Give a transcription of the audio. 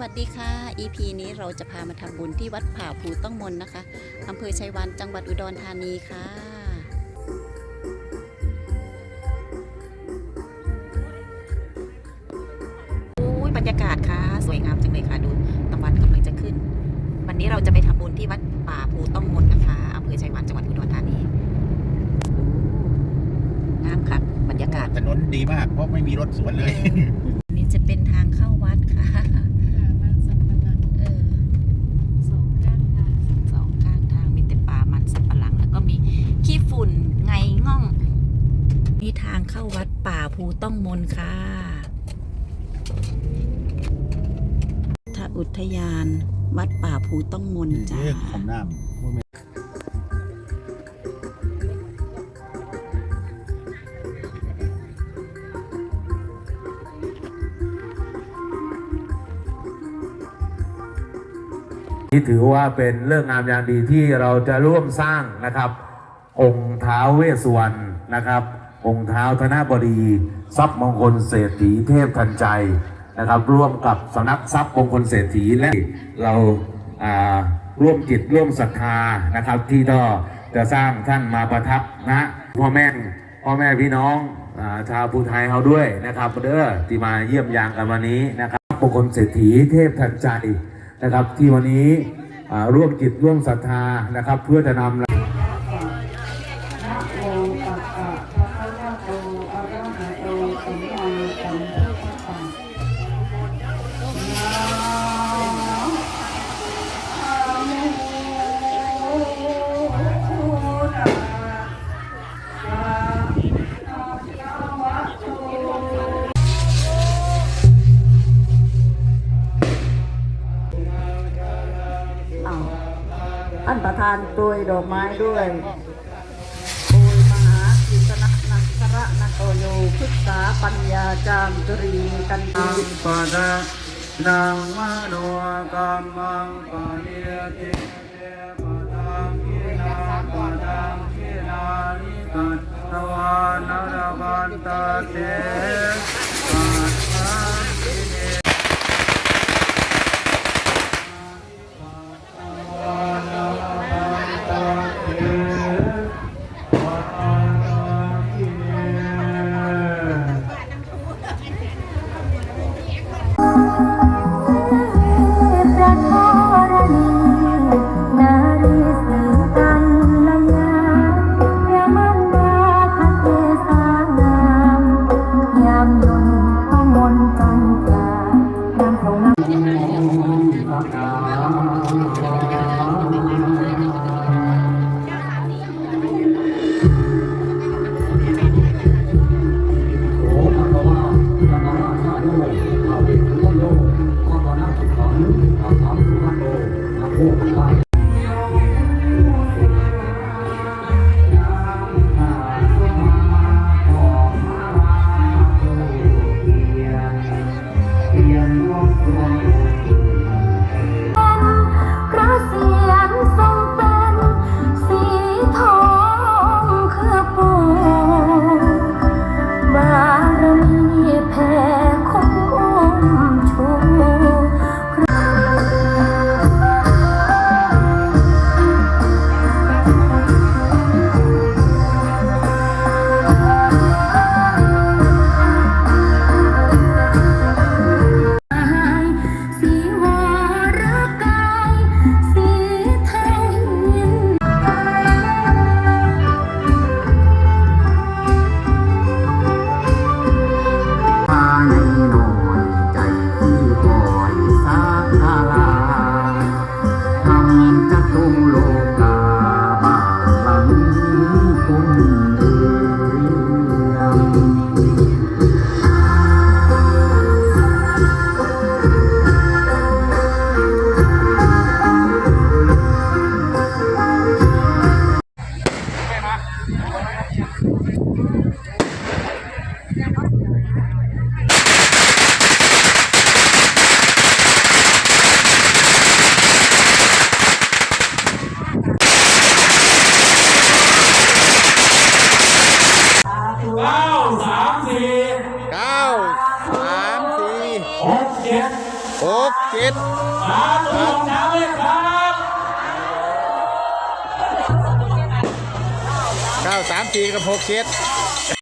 วัสดีค่ะ EP นี้เราจะพามาทำบุญที่วัดผาภูต้องมนนะคะอำเภอชัยวานจังหวัดอุดรธานีค่ะ โอ้ยบรรยากาศค่ะ สวยงามจังเลยค่ะดูตะวันกำลังจะขึ้น วันนี้เราจะไปทำบุญที่วัดป่าภูต้องมนนะคะอำเภอชัยวานจังหวัดอุดรธานีโอ้งามค่ะบรรยากาศถนนดีมากเพราะไม่มีรถสวนเลย อันนี้จะเป็นทางเข้าวัดค่ะ มันสับปะหลัง เออ สองข้างทาง สองข้างทางมีแต่ป่ามันสับปะหลัง แล้วก็มีขี้ฝุ่นไงง่อง นี่ทางเข้าวัดป่าภูต้องมนค่ะทอุทยานวัดป่าภูต้องมนจ้าของน้นี่ถือว่าเป็นเรื่องงามอย่างดีที่เราจะร่วมสร้างนะครับ องค์ท้าวเวสสุวรรณนะครับ องค์เท้าธนบดี ทรัพย์มงคลเศรษฐีเทพทันใจนะครับ ร่วมกับสำนักทรัพย์มงคลเศรษฐีและเราอ่าร่วมจิตร่วมศรัทธานะครับ ที่ก็จะสร้างท่านมาประทับนะพ่อแม่พ่อแม่พี่น้องชาวภูไทยเขาด้วยนะครับเด้อที่มาเยี่ยมยามกันวันนี้นะครับมงคลเศรษฐีเทพทันใจนะครับ ที่วันนี้อ่าร่วมจิตร่วมศรัทธานะครับ เพื่อจะนำ นะวะโตอะระหะโตสัมมาสัมพุทธัสสะนตัสสะภะคะวะโตอ้าวท่านประธานโปรยดอกไม้ด้วยะนะโอโยพึกษาปัญญาจามจุรีกันตีปะทะนังมโนกรรมังปะเนติเตปะทังกินาปะทังกินานิกัตตวานรกันตเต พ เจ็ดสาธุสาธุครับเก้าสามสี่กับหกเจ็ดส